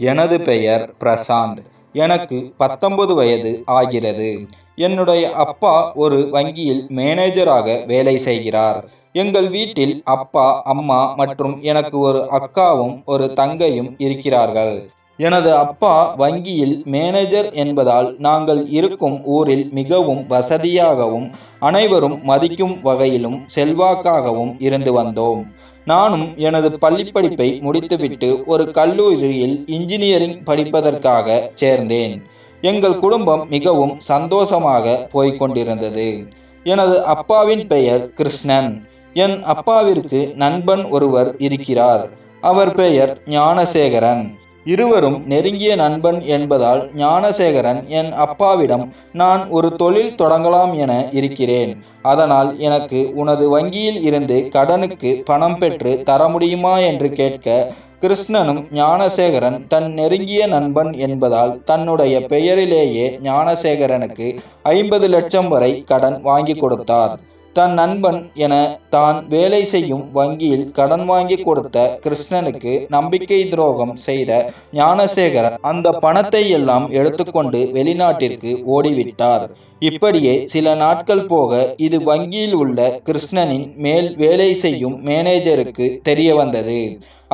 எனது பெயர் பிரசாந்த். எனக்கு பத்தொன்பது வயது ஆகிறது. என்னுடைய அப்பா ஒரு வங்கியில் மேனேஜராக வேலை செய்கிறார். எங்கள் வீட்டில் அப்பா அம்மா மற்றும் எனக்கு ஒரு அக்காவும் ஒரு தங்கையும் இருக்கிறார்கள். எனது அப்பா வங்கியில் மேனேஜர் என்பதால் நாங்கள் இருக்கும் ஊரில் மிகவும் வசதியாகவும் அனைவரும் மதிக்கும் வகையிலும் செல்வாக்காகவும் இருந்து வந்தோம். நானும் எனது பள்ளிப்படிப்பை முடித்துவிட்டு ஒரு கல்லூரியில் இன்ஜினியரிங் படிப்பதற்காக சேர்ந்தேன். எங்கள் குடும்பம் மிகவும் சந்தோஷமாக போய்க்கொண்டிருந்தது. எனது அப்பாவின் பெயர் கிருஷ்ணன். என் அப்பாவிற்கு நண்பன் ஒருவர் இருக்கிறார். அவர் பெயர் ஞானசேகரன். இருவரும் நெருங்கிய நண்பன் என்பதால் ஞானசேகரன் என் அப்பாவிடம் நான் ஒரு தொழில் தொடங்கலாம் என இருக்கிறேன். அதனால் எனக்கு உனது வங்கியில் இருந்து கடனுக்கு பணம் பெற்று தர முடியுமா என்று கேட்க கிருஷ்ணனும் ஞானசேகரன் தன் நெருங்கிய நண்பன் என்பதால் தன்னுடைய பெயரிலேயே ஞானசேகரனுக்கு ஐம்பது லட்சம் வரை கடன் வாங்கி கொடுத்தார். தன் நண்பன் என தான் வேலை செய்யும் வங்கியில் கடன் வாங்கி கொடுத்த கிருஷ்ணனுக்கு நம்பிக்கை துரோகம் செய்த ஞானசேகரன் அந்த பணத்தை எல்லாம் எடுத்துக்கொண்டு வெளிநாட்டிற்கு ஓடிவிட்டார். இப்படியே சில நாட்கள் போக இது வங்கியில் உள்ள கிருஷ்ணனின் மேல் வேலை செய்யும் மேனேஜருக்கு தெரிய வந்தது.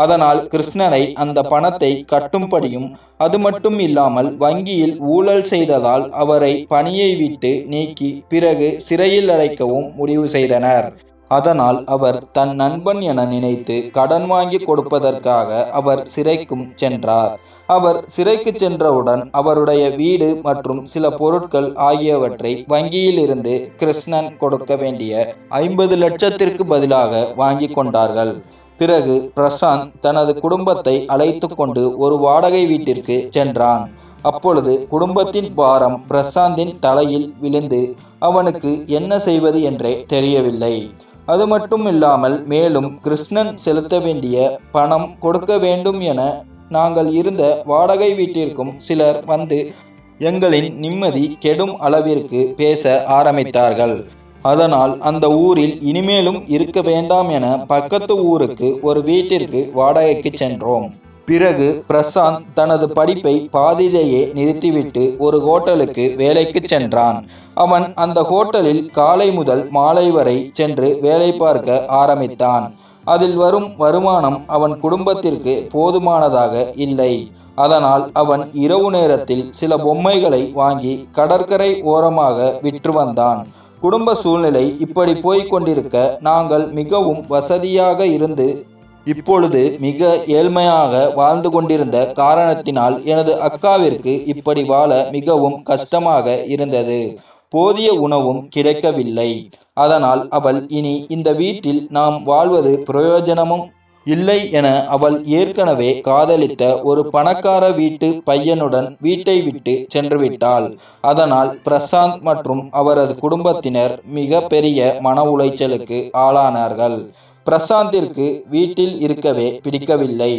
அதனால் கிருஷ்ணனை அந்த பணத்தை கட்டும்படியும் அது மட்டும் இல்லாமல் வங்கியில் ஊழல் செய்ததால் அவரை பணியை விட்டு நீக்கி பிறகு சிறையில் அடைக்கவும் முடிவு செய்தனர். அதனால் அவர் தன் நண்பன் என நினைத்து கடன் வாங்கி கொடுப்பதற்காக அவர் சிறைக்கும் சென்றார். அவர் சிறைக்கு சென்றவுடன் அவருடைய வீடு மற்றும் சில பொருட்கள் ஆகியவற்றை வங்கியிலிருந்து கிருஷ்ணன் கொடுக்க வேண்டிய ஐம்பது லட்சத்திற்கு பதிலாக வாங்கி கொண்டார்கள். பிறகு பிரசாந்த் தனது குடும்பத்தை அழைத்து கொண்டு ஒரு வாடகை வீட்டிற்கு சென்றான். அப்பொழுது குடும்பத்தின் பாரம் பிரசாந்தின் தலையில் விழுந்து அவனுக்கு என்ன செய்வது என்றே தெரியவில்லை. அது மட்டும் இல்லாமல் மேலும் கிருஷ்ணன் செலுத்த வேண்டிய பணம் கொடுக்க வேண்டும் என நாங்கள் இருந்த வாடகை வீட்டிற்கும் சிலர் வந்து எங்களின் நிம்மதி கெடும் அளவிற்கு பேச ஆரம்பித்தார்கள். அதனால் அந்த ஊரில் இனிமேலும் இருக்க வேண்டாம் என பக்கத்து ஊருக்கு ஒரு வீட்டிற்கு வாடகைக்கு சென்றோம். பிறகு பிரசாந்த் தனது படிப்பை பாதியிலேயே நிறுத்திவிட்டு ஒரு ஹோட்டலுக்கு வேலைக்கு சென்றான். அவன் அந்த ஹோட்டலில் காலை முதல் மாலை வரை சென்று வேலை பார்க்க ஆரம்பித்தான். அதில் வரும் வருமானம் அவன் குடும்பத்திற்கு போதுமானதாக இல்லை. அதனால் அவன் இரவு நேரத்தில் சில பொம்மைகளை வாங்கி கடற்கரை ஓரமாக விற்று வந்தான். குடும்ப சூழ்நிலை இப்படி போய்கொண்டிருக்க நாங்கள் மிகவும் வசதியாக இருந்து இப்பொழுது மிக ஏழ்மையாக வாழ்ந்து கொண்டிருந்த காரணத்தினால் எனது அக்காவிற்கு இப்படி வாழ மிகவும் கஷ்டமாக இருந்தது. போதிய உணவும் கிடைக்கவில்லை. அதனால் அவள் இனி இந்த வீட்டில் நாம் வாழ்வது பிரயோஜனமும் இல்லை என அவள் ஏற்கனவே காதலித்த ஒரு பணக்கார வீட்டு பையனுடன் வீட்டை விட்டு சென்றுவிட்டாள். அதனால் பிரசாந்த் மற்றும் அவரது குடும்பத்தினர் மிக பெரிய மன உளைச்சலுக்கு ஆளானார்கள். பிரசாந்திற்கு வீட்டில் இருக்கவே பிடிக்கவில்லை.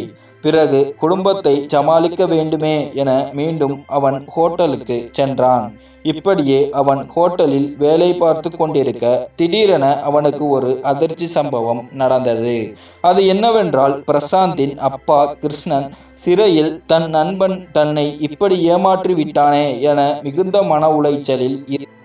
பிறகு குடும்பத்தை சமாளிக்க வேண்டுமே என மீண்டும் அவன் ஹோட்டலுக்கு சென்றான். இப்படியே அவன் ஹோட்டலில் வேலை பார்த்து கொண்டிருக்க திடீரென அவனுக்கு ஒரு அதிர்ச்சி சம்பவம் நடந்தது. அது என்னவென்றால் பிரசாந்தின் அப்பா கிருஷ்ணன் சிறையில் தன் நண்பன் தன்னை இப்படி ஏமாற்றி விட்டானே என மிகுந்த மன உளைச்சலில்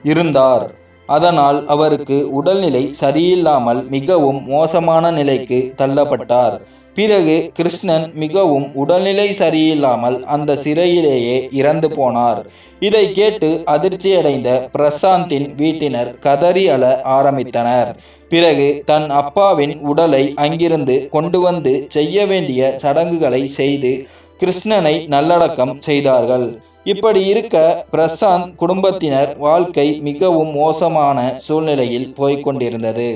இருந்தார். அதனால் அவருக்கு உடல்நிலை சரியில்லாமல் மிகவும் மோசமான நிலைக்கு தள்ளப்பட்டார். பிறகு கிருஷ்ணன் மிகவும் உடல்நிலை சரியில்லாமல் அந்த சிறையிலேயே இறந்து போனார். இதை கேட்டு அதிர்ச்சியடைந்த பிரசாந்தின் வீட்டினர் கதறி அழ ஆரம்பித்தனர். பிறகு தன் அப்பாவின் உடலை அங்கிருந்து கொண்டு வந்து செய்ய வேண்டிய சடங்குகளை செய்து கிருஷ்ணனை நல்லடக்கம் செய்தார்கள். இப்படி இருக்க பிரசாந்த் குடும்பத்தினர் வாழ்க்கை மிகவும் மோசமான சூழ்நிலையில் போய்கொண்டிருந்தது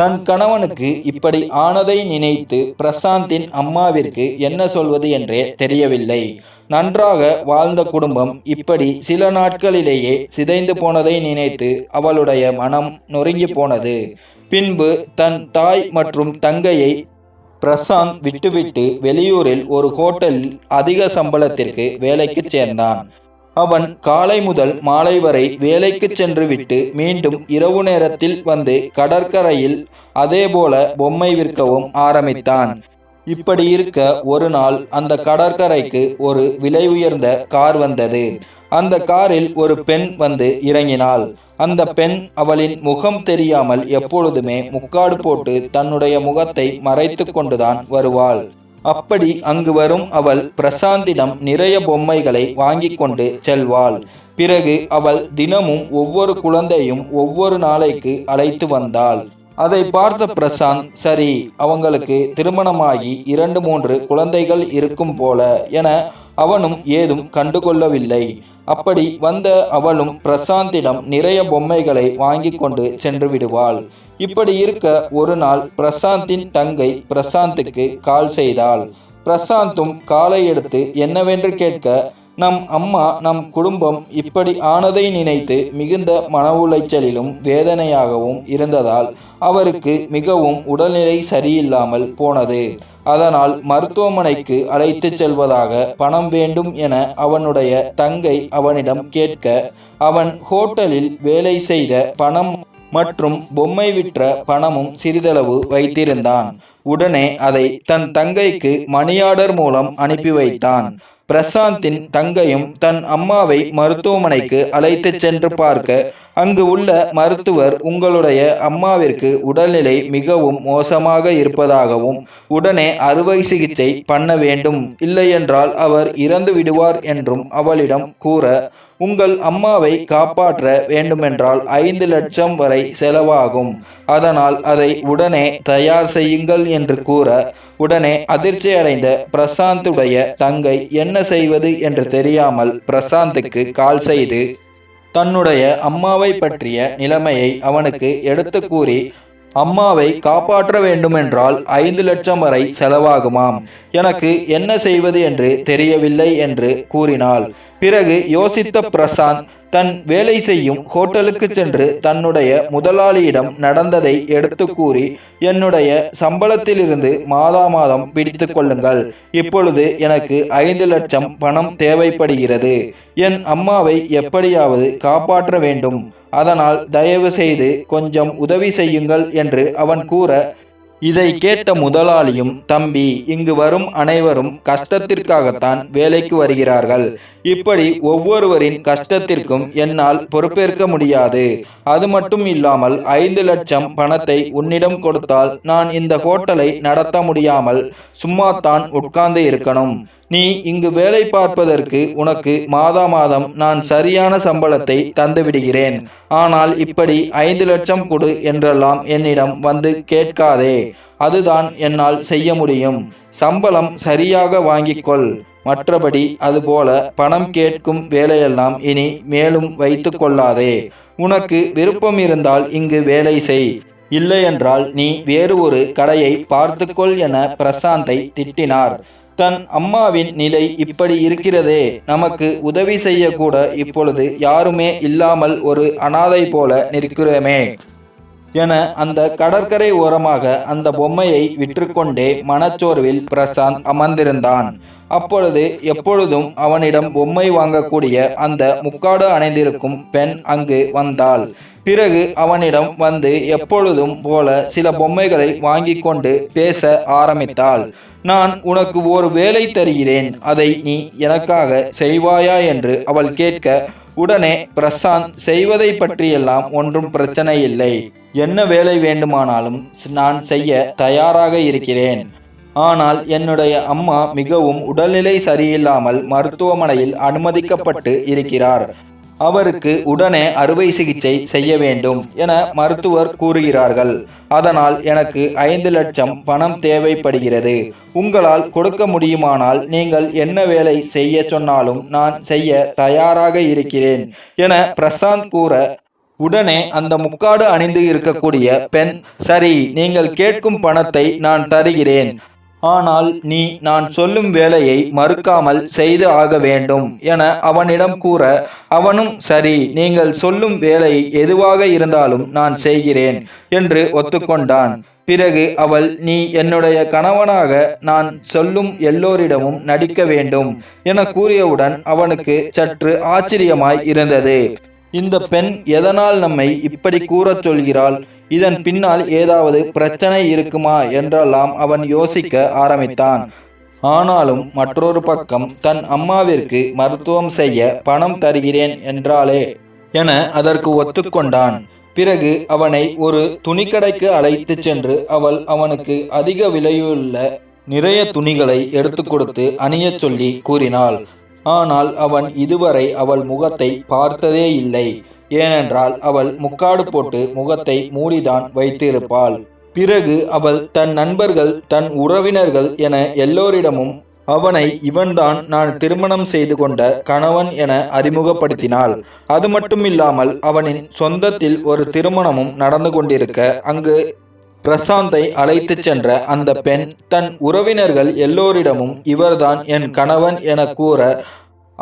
தன் கணவனுக்கு இப்படி ஆனதை நினைத்து பிரசாந்தின் அம்மாவிற்கு என்ன சொல்வது என்றே தெரியவில்லை. நன்றாக வாழ்ந்த குடும்பம் இப்படி சில நாட்களிலேயே சிதைந்து போனதை நினைத்து அவளுடைய மனம் நொறுங்கி போனது. பின்பு தன் தாய் மற்றும் தங்கையை பிரசாந்த் விட்டுவிட்டு வெளியூரில் ஒரு ஹோட்டலில் அதிக சம்பளத்திற்கு வேலைக்கு சேர்ந்தான். அவன் காலை முதல் மாலை வரை வேலைக்கு சென்று விட்டு மீண்டும் இரவு நேரத்தில் வந்து கடற்கரையில் அதேபோல பொம்மை விற்கவும் ஆரம்பித்தான். இப்படி இருக்க ஒரு நாள் அந்த கடற்கரைக்கு ஒரு விலை உயர்ந்த கார் வந்தது. அந்த காரில் ஒரு பெண் வந்து இறங்கினாள். அந்த பெண் அவளின் முகம் தெரியாமல் எப்பொழுதுமே முக்காடு போட்டு தன்னுடைய முகத்தை மறைத்து கொண்டுதான் வருவாள். அப்படி அங்கு வரும் அவள் பிரசாந்திடம் நிறைய பொம்மைகளை வாங்கி கொண்டு செல்வாள். பிறகு அவள் தினமும் ஒவ்வொரு குழந்தையும் ஒவ்வொரு நாளைக்கு அழைத்து வந்தாள். அதை பார்த்த பிரசாந்த் சரி அவங்களுக்கு திருமணமாகி இரண்டு மூன்று குழந்தைகள் இருக்கும் போல என அவனும் ஏதும் கண்டுகொள்ளவில்லை. அப்படி வந்த அவளும் பிரசாந்திடம் நிறைய பொம்மைகளை வாங்கி கொண்டு சென்று விடுவாள். இப்படி இருக்க ஒரு நாள் பிரசாந்தின் தங்கை பிரசாந்துக்கு கால் செய்தாள். பிரசாந்தும் காலை எடுத்து என்னவென்று கேட்க நம் அம்மா நம் குடும்பம் இப்படி ஆனதை நினைத்து மிகுந்த மன உளைச்சலிலும் வேதனையாகவும் இருந்ததால் அவருக்கு மிகவும் உடல்நிலை சரியில்லாமல் போனது. அதனால் மருத்துவமனைக்கு அழைத்துச் செல்வதாக பணம் வேண்டும் என அவனுடைய தங்கை அவனிடம் கேட்க அவன் ஹோட்டலில் வேலை செய்த பணம் மற்றும் பொம்மை விற்ற பணமும் சிறிதளவு வைத்திருந்தான். உடனே அதை தன் தங்கைக்கு மணி ஆர்டர் மூலம் அனுப்பி வைத்தான். பிரசாந்தின் தங்கையும் தன் அம்மாவை மருத்துவமனைக்கு அழைத்துச் சென்று பார்க்க அங்கு உள்ள மருத்துவர் உங்களுடைய அம்மாவிற்கு உடல்நிலை மிகவும் மோசமாக இருப்பதாகவும் உடனே அறுவை சிகிச்சை பண்ண வேண்டும். இல்லையென்றால் அவர் இறந்து விடுவார் என்றும் அவளிடம் கூற உங்கள் அம்மாவை காப்பாற்ற வேண்டுமென்றால் ஐந்து லட்சம் வரை செலவாகும். அதனால் அதை உடனே தயார் செய்யுங்கள் என்று கூற உடனே அதிர்ச்சி அடைந்த பிரசாந்துடைய தங்கை என்ன செய்வது என்று தெரியாமல் பிரசாந்துக்கு கால் செய்து தன்னுடைய அம்மாவை பற்றிய நிலைமையை அவனுக்கு எடுத்து கூறி அம்மாவை காப்பாற்ற வேண்டுமென்றால் ஐந்து லட்சம் வரை செலவாகுமாம். எனக்கு என்ன செய்வது என்று தெரியவில்லை என்று கூறினாள். பிறகு யோசித்த பிரசாந்த் தன் வேலை செய்யும் ஹோட்டலுக்கு சென்று தன்னுடைய முதலாளியிடம் நடந்ததை எடுத்து கூறி என்னுடைய சம்பளத்திலிருந்து மாதா மாதம் பிடித்து கொள்ளுங்கள். இப்பொழுது எனக்கு ஐந்து லட்சம் பணம் தேவைப்படுகிறது. என் அம்மாவை எப்படியாவது காப்பாற்ற வேண்டும். அதனால் தயவு செய்து கொஞ்சம் உதவி செய்யுங்கள் என்று அவன் கூற இதை கேட்ட முதலாளியும் தம்பி இங்கு வரும் அனைவரும் கஷ்டத்திற்காகத்தான் வேலைக்கு வருகிறார்கள். இப்படி ஒவ்வொருவரின் கஷ்டத்திற்கும் என்னால் பொறுப்பேற்க முடியாது. அது மட்டும் இல்லாமல் ஐந்து லட்சம் பணத்தை உன்னிடம் கொடுத்தால் நான் இந்த ஹோட்டலை நடத்த முடியாமல் சும்மாத்தான் உட்கார்ந்து இருக்கணும். நீ இங்கு வேலை பார்ப்பதற்கு உனக்கு மாதா மாதம் நான் சரியான சம்பளத்தை தந்துவிடுகிறேன். ஆனால் இப்படி ஐந்து லட்சம் கொடு என்றெல்லாம் என்னிடம் வந்து கேட்காதே. அதுதான் என்னால் செய்ய முடியும். சம்பளம் சரியாக வாங்கிக்கொள். மற்றபடி அதுபோல பணம் கேட்கும் வேலையெல்லாம் இனி மேலும் வைத்து கொள்ளாதே. உனக்கு விருப்பம் இருந்தால் இங்கு வேலை செய். இல்லையென்றால் நீ வேறு ஒரு கடையை பார்த்துக்கொள் என பிரசாந்தை திட்டினார். தன் அம்மாவின் நிலை இப்படி இருக்கிறதே. நமக்கு உதவி செய்யக்கூட இப்பொழுது யாருமே இல்லாமல் ஒரு அனாதை போல நிற்கிறோமே. என அந்த கடற்கரை ஓரமாக அந்த பொம்மையை விற்றுக்கொண்டே மனச்சோர்வில் பிரசாந்த் அமர்ந்திருந்தான். அப்பொழுது எப்பொழுதும் அவனிடம் பொம்மை வாங்கக்கூடிய அந்த முக்காடு அணைந்திருக்கும் பெண் அங்கு வந்தாள். பிறகு அவனிடம் வந்து எப்பொழுதும் போல சில பொம்மைகளை வாங்கி கொண்டு பேச ஆரம்பித்தாள். நான் உனக்கு ஒரு வேலை தருகிறேன். அதை நீ எனக்காக செய்வாயா? என்று அவள் கேட்க உடனே பிரசாந்த் செய்வதை பற்றியெல்லாம் ஒன்றும் பிரச்சனை இல்லை. என்ன வேலை வேண்டுமானாலும் நான் செய்ய தயாராக இருக்கிறேன். ஆனால் என்னுடைய அம்மா மிகவும் உடல்நிலை சரியில்லாமல் மருத்துவமனையில் அனுமதிக்கப்பட்டு இருக்கிறார். அவருக்கு உடனே அறுவை சிகிச்சை செய்ய வேண்டும் என மருத்துவர் கூறுகிறார்கள். அதனால் எனக்கு ஐந்து லட்சம் பணம் தேவைப்படுகிறது. உங்களால் கொடுக்க முடியுமானால் நீங்கள் என்ன வேலை செய்ய சொன்னாலும் நான் செய்ய தயாராக இருக்கிறேன் என பிரசாந்த் கூற உடனே அந்த முக்காடு அணிந்து இருக்கக்கூடிய பெண் சரி நீங்கள் கேட்கும் பணத்தை நான் தருகிறேன். ஆனால் நீ நான் சொல்லும் வேலையை மறுக்காமல் செய்து ஆக வேண்டும் என அவனிடம் கூற அவனும் சரி நீங்கள் சொல்லும் வேலை எதுவாக இருந்தாலும் நான் செய்கிறேன் என்று ஒத்துக்கொண்டான். பிறகு அவள் நீ என்னுடைய கணவனாக நான் சொல்லும் எல்லோரிடமும் நடிக்க வேண்டும் என கூறியவுடன் அவனுக்கு சற்று ஆச்சரியமாய் இருந்தது. இந்த பெண் எதனால் நம்மை இப்படி கூறச் சொல்கிறாள்? இதன் பின்னால் ஏதாவது பிரச்சனை இருக்குமா என்றெல்லாம் அவன் யோசிக்க ஆரம்பித்தான். ஆனாலும் மற்றொரு பக்கம் தன் அம்மாவிற்கு மருத்துவம் செய்ய பணம் தருகிறேன் என்றாலே என அதற்கு ஒத்துக்கொண்டான். பிறகு அவனை ஒரு துணிக்கடைக்கு அழைத்துச் சென்று அவள் அவனுக்கு அதிக விலையுள்ள நிறைய துணிகளை எடுத்து கொடுத்து அணியச் சொல்லி கூறினாள். ஆனால் அவன் இதுவரை அவள் முகத்தை பார்த்ததே இல்லை. ஏனென்றால் அவள் முக்காடு போட்டு முகத்தை மூடிதான் வைத்திருப்பாள். பிறகு அவள் தன் நண்பர்கள் தன் உறவினர்கள் என எல்லோரிடமும் அவனை இவன்தான் நான் திருமணம் செய்து கொண்ட கணவன் என அறிமுகப்படுத்தினாள். அது மட்டுமில்லாமல் அவனின் சொந்தத்தில் ஒரு திருமணமும் நடந்து கொண்டிருக்க அங்கு பிரசாந்தை அழைத்துச் சென்ற அந்த பெண் தன் உறவினர்கள் எல்லோரிடமும் இவர்தான் என் கணவன் என கூற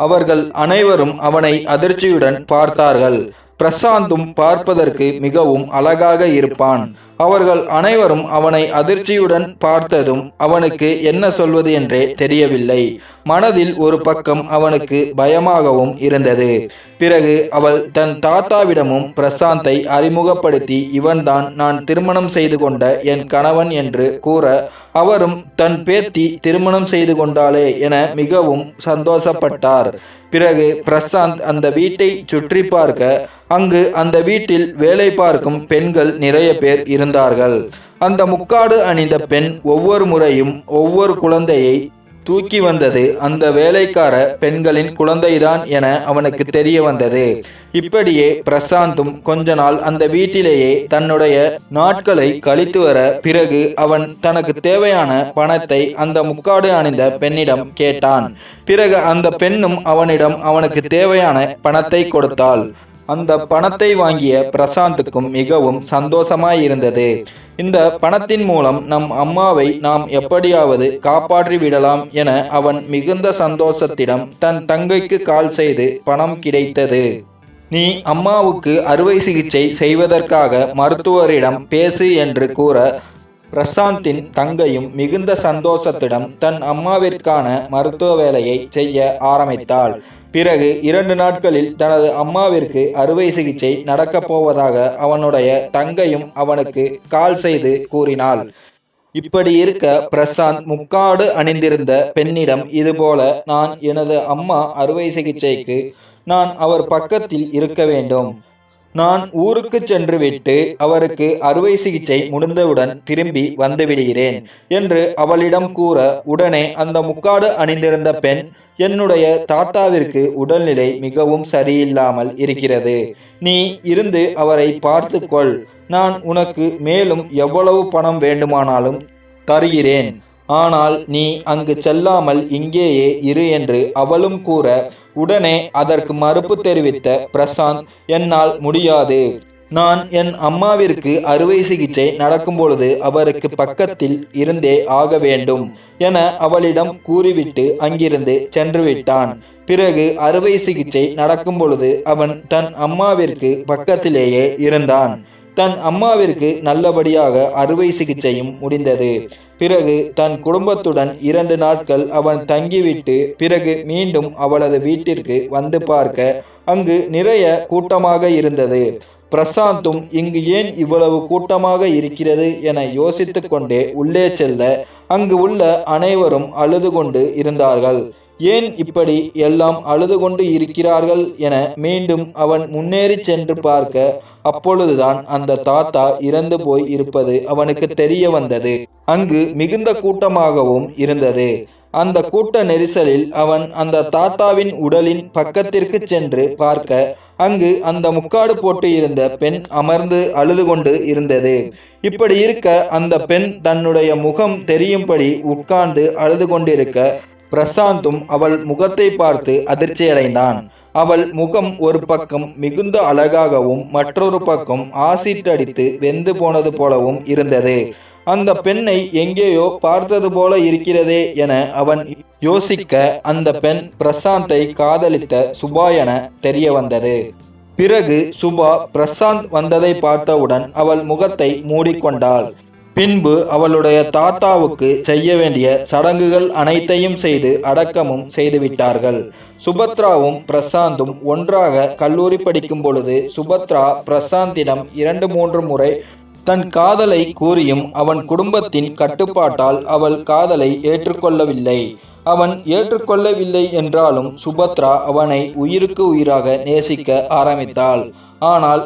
அவர்கள் அனைவரும் அவனை அதிர்ச்சியுடன் பார்த்தார்கள். பிரசாந்தும் பார்ப்பதற்கு மிகவும் அழகாக இருப்பான். அவர்கள் அனைவரும் அவனை அதிர்ச்சியுடன் பார்த்ததும் அவனுக்கு என்ன சொல்வது என்றே தெரியவில்லை. மனதில் ஒரு பக்கம் அவனுக்கு பயமாகவும் இருந்தது. பிறகு அவள் தன் தாத்தாவிடமும் பிரசாந்தை அறிமுகப்படுத்தி இவன்தான் நான் திருமணம் செய்து கொண்ட என் கணவன் என்று கூற அவரும் தன் பேத்தி திருமணம் செய்து கொண்டாளே என மிகவும் சந்தோஷப்பட்டார். பிறகு பிரசாந்த் அந்த வீட்டை சுற்றி பார்க்க அங்கு அந்த வீட்டில் வேலை பார்க்கும் பெண்கள் நிறைய பேர் இருந்தார்கள் அந்த முக்காடு அணிந்த பெண் ஒவ்வொரு முறையும் ஒவ்வொரு குழந்தையை தூக்கி வந்தது. அந்த வேலைக்கார பெண்களின் குழந்தைதான் என அவனுக்கு தெரிய வந்தது. இப்படியே பிரசாந்தும் கொஞ்ச நாள் அந்த வீட்டிலேயே தன்னுடைய நாட்களை கழித்து வர பிறகு அவன் தனக்கு தேவையான பணத்தை அந்த முக்காடு அணிந்த பெண்ணிடம் கேட்டான். பிறகு அந்த பெண்ணும் அவனிடம் அவனுக்கு தேவையான பணத்தை கொடுத்தாள். அந்த பணத்தை வாங்கிய பிரசாந்துக்கும் மிகவும் சந்தோஷமாயிருந்தது. இந்த பணத்தின் மூலம் நம் அம்மாவை நாம் எப்படியாவது காப்பாற்றி விடலாம் என அவன் மிகுந்த சந்தோஷத்திடம் தன் தங்கைக்கு கால் செய்து பணம் கிடைத்தது. நீ அம்மாவுக்கு அறுவை சிகிச்சை செய்வதற்காக மருத்துவரிடம் பேசு என்று கூற பிரசாந்தின் தங்கையும் மிகுந்த சந்தோஷத்திடம் தன் அம்மாவிற்கான மருத்துவ வேலையை செய்ய ஆரம்பித்தாள். பிறகு இரண்டு நாட்களில் தனது அம்மாவிற்கு அறுவை சிகிச்சை நடக்கப் போவதாக அவனுடைய தங்கையும் அவனுக்கு கால் செய்து கூறினாள். இப்படி இருக்க பிரசாந்த் முக்காடு அணிந்திருந்த பெண்ணிடம் இதுபோல நான் எனது அம்மா அறுவை சிகிச்சைக்கு நான் அவர் பக்கத்தில் இருக்க வேண்டும். நான் ஊருக்கு சென்று விட்டு அவருக்கு அறுவை சிகிச்சை முடிந்தவுடன் திரும்பி வந்துவிடுகிறேன் என்று அவளிடம் கூற உடனே அந்த முக்காடு அணிந்திருந்த பெண் என்னுடைய தாத்தாவிற்கு உடல்நிலை மிகவும் சரியில்லாமல் இருக்கிறது. நீ இருந்து அவரை பார்த்துக்கொள். நான் உனக்கு மேலும் எவ்வளவு பணம் வேண்டுமானாலும் தருகிறேன். ஆனால் நீ அங்கு செல்லாமல் இங்கேயே இரு என்று அவளும் கூற உடனே அதற்கு மறுப்பு தெரிவித்த பிரசாந்த் என்னால் முடியாது. நான் என் அம்மாவிற்கு அறுவை சிகிச்சை நடக்கும் பொழுது அவருக்கு பக்கத்தில் இருந்தே ஆக வேண்டும் என அவளிடம் கூறிவிட்டு அங்கிருந்து சென்றுவிட்டான். பிறகு அறுவை சிகிச்சை நடக்கும் பொழுது அவன் தன் அம்மாவிற்கு பக்கத்திலேயே இருந்தான். தன் அம்மாவிற்கு நல்லபடியாக அறுவை சிகிச்சையும் முடிந்தது. பிறகு தன் குடும்பத்துடன் இரண்டு நாட்கள் அவன் தங்கிவிட்டு பிறகு மீண்டும் அவளது வீட்டிற்கு வந்து பார்க்க அங்கு நிறைய கூட்டமாக இருந்தது. பிரசாந்தும் இங்கு ஏன் இவ்வளவு கூட்டமாக இருக்கிறது? என யோசித்து கொண்டே உள்ளே செல்ல அங்கு உள்ள அனைவரும் அழுது கொண்டு இருந்தார்கள். ஏன் இப்படி எல்லாம் அழுது கொண்டு இருக்கிறார்கள் என மீண்டும் அவன் முன்னேறி சென்று பார்க்க அப்பொழுதுதான் அந்த தாத்தா இறந்து போய் இருப்பது அவனுக்கு தெரிய வந்தது. அங்கு மிகுந்த கூட்டமாகவும் இருந்தது. அந்த கூட்ட நெரிசலில் அவன் அந்த தாத்தாவின் உடலின் பக்கத்திற்கு சென்று பார்க்க அங்கு அந்த முக்காடு போட்டு இருந்த பெண் அமர்ந்து அழுது கொண்டு இருந்தது. இப்படி இருக்க அந்த பெண் தன்னுடைய முகம் தெரியும்படி உட்கார்ந்து அழுது கொண்டிருக்க பிரசாந்தும் அவள் முகத்தை பார்த்து அதிர்ச்சியடைந்தான். அவள் முகம் ஒரு பக்கம் மிகுந்த அழகாகவும் மற்றொரு பக்கம் ஆசிட்டடித்து வெந்து போனது போலவும் இருந்தது. அந்த பெண்ணை எங்கேயோ பார்த்தது போல இருக்கிறதே என அவன் யோசிக்க அந்த பெண் பிரசாந்தை காதலித்த சுபா என தெரிய வந்தது பிறகு சுபா பிரசாந்த் வந்ததை பார்த்தவுடன் அவள் முகத்தை மூடிக்கொண்டாள். பின்பு அவளுடைய தாத்தாவுக்கு செய்ய வேண்டிய சடங்குகள் அனைத்தையும் செய்து அடக்கமும் செய்துவிட்டார்கள். சுபத்ராவும் பிரசாந்தும் ஒன்றாக கல்லூரி படிக்கும் பொழுது சுபத்ரா பிரசாந்திடம் இரண்டு மூன்று முறை தன் காதலை கூறியும் அவன் குடும்பத்தின் கட்டுப்பாட்டால் அவள் காதலை ஏற்றுக்கொள்ளவில்லை. அவன் ஏற்றுக்கொள்ளவில்லை என்றாலும் சுபத்ரா அவனை உயிருக்கு உயிராக நேசிக்க ஆரம்பித்தாள். ஆனால்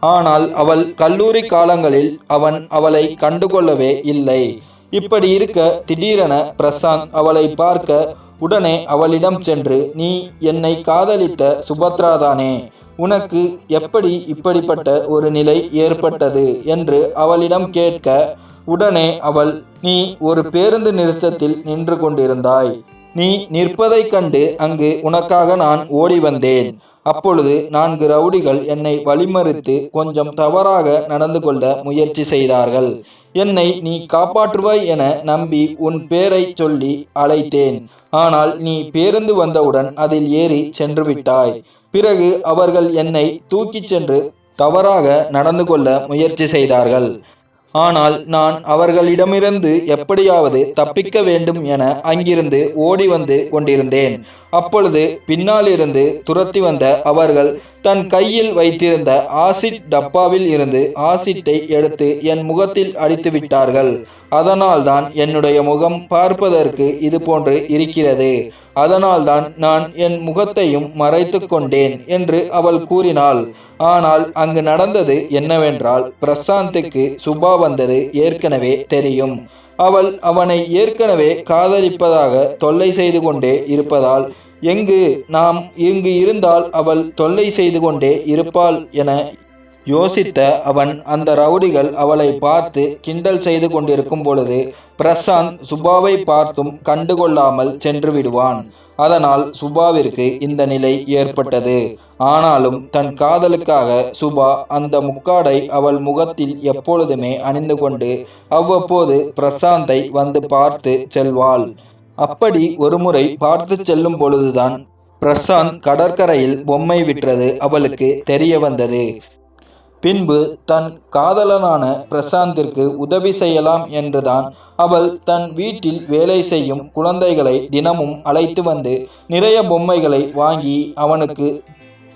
ஆனால் அவள் கல்லூரி காலங்களில் அவன் அவளை கண்டுகொள்ளவே இல்லை. இப்படி இருக்க திடீரென பிரசாந்த் அவளை பார்க்க உடனே அவளிடம் சென்று நீ என்னை காதலித்த சுபத்ராதானே உனக்கு எப்படி இப்படிப்பட்ட ஒரு நிலை ஏற்பட்டது? என்று அவளிடம் கேட்க உடனே அவள் நீ ஒரு பேருந்து நிறுத்தத்தில் நின்று கொண்டிருந்தாய். நீ நிற்பதைக் கண்டு அங்கு உனக்காக நான் ஓடி வந்தேன். அப்பொழுது நான்கு ரவுடிகள் என்னை வழிமறித்து கொஞ்சம் தவறாக நடந்து கொள்ள முயற்சி செய்தார்கள். என்னை நீ காப்பாற்றுவாய் என நம்பி உன் பேரை சொல்லி அழைத்தேன். ஆனால் நீ பேருந்து வந்தவுடன் அதில் ஏறி சென்று விட்டாய். பிறகு அவர்கள் என்னை தூக்கிச் சென்று தவறாக நடந்து கொள்ள முயற்சி செய்தார்கள். ஆனால் நான் அவர்களிடமிருந்து எப்படியாவது தப்பிக்க வேண்டும் என அங்கிருந்து ஓடி வந்து கொண்டிருந்தேன். அப்பொழுது பின்னாலிருந்து துரத்தி வந்த அவர்கள் தன் கையில் வைத்திருந்த ஆசிட் டப்பாவில் இருந்து ஆசிட்டை எடுத்து என் முகத்தில் அடித்து விட்டார்கள் அதனால்தான் என்னுடைய முகம் பார்ப்பதற்கு இது போன்று இருக்கிறது. அதனால்தான் நான் என் முகத்தையும் மறைத்து கொண்டேன் என்று அவள் கூறினாள். ஆனால் அங்கு நடந்தது என்னவென்றால் பிரசாந்துக்கு சுபா வந்தது ஏற்கனவே தெரியும். அவள் அவனை ஏற்கனவே காதலிப்பதாக தொல்லை செய்து கொண்டே இருப்பதால் எங்கு நாம் இங்கு இருந்தால் அவள் தொல்லை செய்து கொண்டே இருப்பாள் என யோசித்த அவன் அந்த ரவுடிகள் அவளை பார்த்து கிண்டல் செய்து கொண்டிருக்கும் பொழுது பிரசாந்த் சுபாவை பார்த்தும் கண்டுகொள்ளாமல் சென்று விடுவான். அதனால் சுபாவிற்கு இந்த நிலை ஏற்பட்டது. ஆனாலும் தன் காதலுக்காக சுபா அந்த முக்காடை அவள் முகத்தில் எப்பொழுதுமே அணிந்து கொண்டு அவ்வப்போது பிரசாந்தை வந்து பார்த்து செல்வாள். அப்படி ஒருமுறை பார்த்து செல்லும் பொழுதுதான் பிரசாந்த் கடற்கரையில் பொம்மை விற்றது அவளுக்கு தெரிய வந்தது. பின்பு தன் காதலனான பிரசாந்திற்கு உதவி செய்யலாம் என்றுதான் அவள் தன் வீட்டில் வேலை செய்யும் குழந்தைகளை தினமும் அழைத்து வந்து நிறைய பொம்மைகளை வாங்கி அவனுக்கு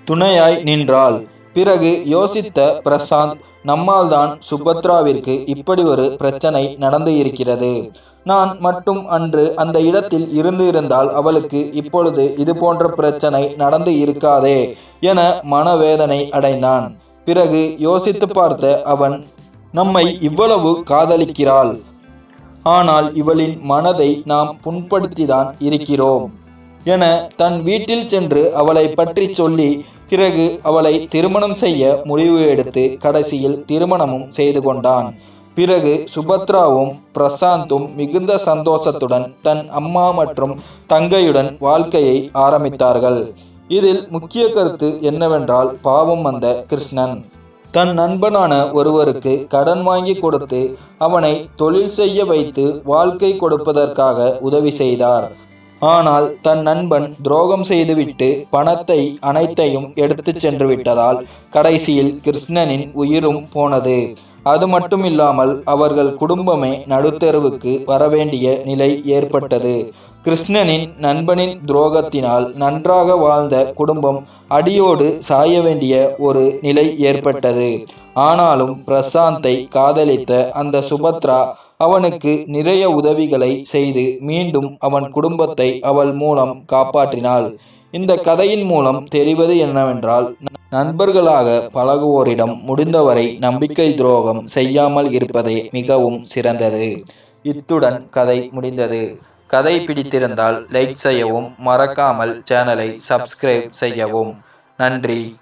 துணையாய் நின்றாள். பிறகு யோசித்த பிரசாந்த் நம்மால்தான் சுபத்ராவிற்கு இப்படி ஒரு பிரச்சனை நடந்து இருக்கிறது. நான் மட்டும் அன்று அந்த இடத்தில் இருந்து இருந்தால் அவளுக்கு இப்பொழுது இது போன்ற பிரச்சனை நடந்து இருக்காதே என மனவேதனை அடைந்தான். பிறகு யோசித்து பார்த்த அவன் நம்மை இவ்வளவு காதலிக்கிறாள். ஆனால் இவளின் மனதை நாம் புண்படுத்திதான் இருக்கிறோம் என தன் வீட்டில் சென்று அவளை பற்றி சொல்லி பிறகு அவளை திருமணம் செய்ய முடிவு எடுத்து கடைசியில் திருமணமும் செய்து கொண்டான். பிறகு சுபத்ராவும் பிரசாந்தும் மிகுந்த சந்தோஷத்துடன் தன் அம்மா மற்றும் தங்கையுடன் வாழ்க்கையை ஆரம்பித்தார்கள். இதில் முக்கிய கருத்து என்னவென்றால் பாவம் வந்த கிருஷ்ணன். தன் நண்பனான ஒருவருக்கு கடன் வாங்கி கொடுத்து அவனை தொழில் செய்ய வைத்து வாழ்க்கை கொடுப்பதற்காக உதவி செய்தார். ஆனால் தன் நண்பன் துரோகம் செய்துவிட்டு பணத்தை அனைத்தையும் எடுத்துச் சென்று விட்டதால் கடைசியில் கிருஷ்ணனின் உயிரும் போனது. அது மட்டும் இல்லாமல் அவர்கள் குடும்பமே நடுத்தெருவுக்கு வரவேண்டிய நிலை ஏற்பட்டது. கிருஷ்ணனின் நண்பனின் துரோகத்தினால் நன்றாக வாழ்ந்த குடும்பம் அடியோடு சாய வேண்டிய ஒரு நிலை ஏற்பட்டது. ஆனாலும் பிரசாந்தை காதலித்த அந்த சுபத்ரா அவனுக்கு நிறைய உதவிகளை செய்து மீண்டும் அவன் குடும்பத்தை அவள் மூலம் காப்பாற்றினாள். இந்த கதையின் மூலம் தெரிவது என்னவென்றால் நண்பர்களாக பழகுவோரிடம் முடிந்தவரை நம்பிக்கை துரோகம் செய்யாமல் இருப்பதே மிகவும் சிறந்தது. இத்துடன் கதை முடிந்தது. கதை பிடித்திருந்தால் லைக் செய்யவும் மறக்காமல் சேனலை சப்ஸ்கிரைப் செய்யவும். நன்றி.